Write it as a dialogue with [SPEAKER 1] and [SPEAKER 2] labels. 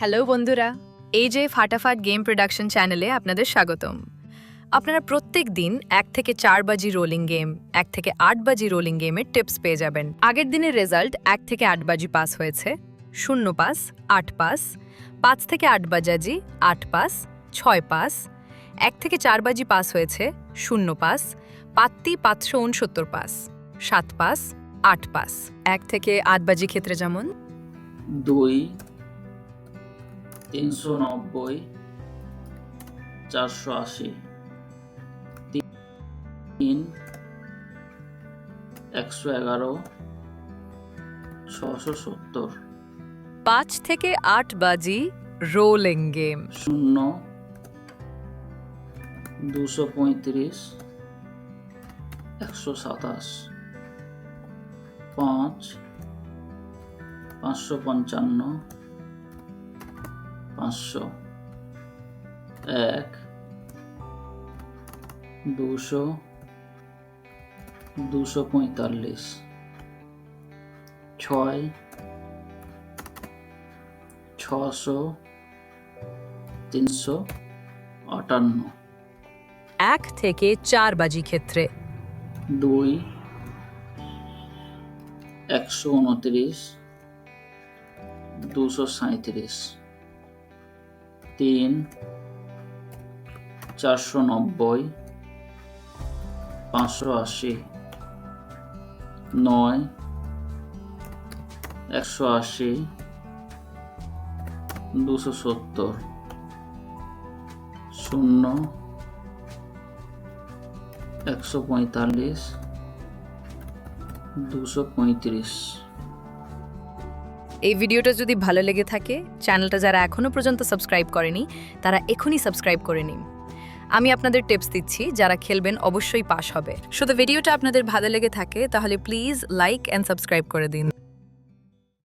[SPEAKER 1] Hello বন্ধুরা এই যে ফাটাফাট গেম প্রোডাকশন চ্যানেলে আপনাদের স্বাগতম। আপনারা প্রত্যেক দিন এক থেকে চার বাজি রোলিং গেম এক থেকে আট বাজি রোলিং গেমের টিপস পেয়ে যাবেন। আগের দিনের রেজাল্ট এক থেকে আট বাজি পাস হয়েছে। শূন্য পাস আট পাস পাঁচ থেকে আট বাজাজি, আট পাস ছয় পাস এক থেকে চার বাজি পাস হয়েছে, শূন্য পাস পাত্তি পাঁচশো উনসত্তর পাস সাত পাস আট পাস এক থেকে আট বাজি ক্ষেত্রে যেমন?
[SPEAKER 2] দুই তিনশো নব্বই চারশো আশি। তিন একশো এগারো ছশো সত্তর।
[SPEAKER 1] পাঁচ থেকে আট বাজি রোলিং গেম।
[SPEAKER 2] শূন্য দুশো পঁয়ত্রিশ একশো সাতাশ। পাঁচ পাঁচশো পঞ্চান্ন পাঁচশো। এক দুশো দুশো পঁয়তাল্লিশ। ছয় ছশো তিনশো আটান্ন।
[SPEAKER 1] এক থেকে চার বাজি ক্ষেত্রে।
[SPEAKER 2] দুই একশো উনত্রিশ দুশো সাঁত্রিশ তিন, চারশো নব্বই, পাঁচশো আশি, নয়, একশো আশি, দুশো সত্তর, শূন্য, একশো পঁয়তাল্লিশ, দুশো পঁয়ত্রিশ।
[SPEAKER 1] এই ভিডিওটা যদি ভালো লেগে থাকে, চ্যানেলটা যারা এখনও পর্যন্ত সাবস্ক্রাইব করেনি, তারা এখনই সাবস্ক্রাইব করে নিন। আমি আপনাদের টিপস দিচ্ছি, যারা খেলবেন অবশ্যই পাশ হবে। শুধু ভিডিওটা আপনাদের ভালো লেগে থাকে, তাহলে প্লিজ লাইক অ্যান্ড সাবস্ক্রাইব করে দিন।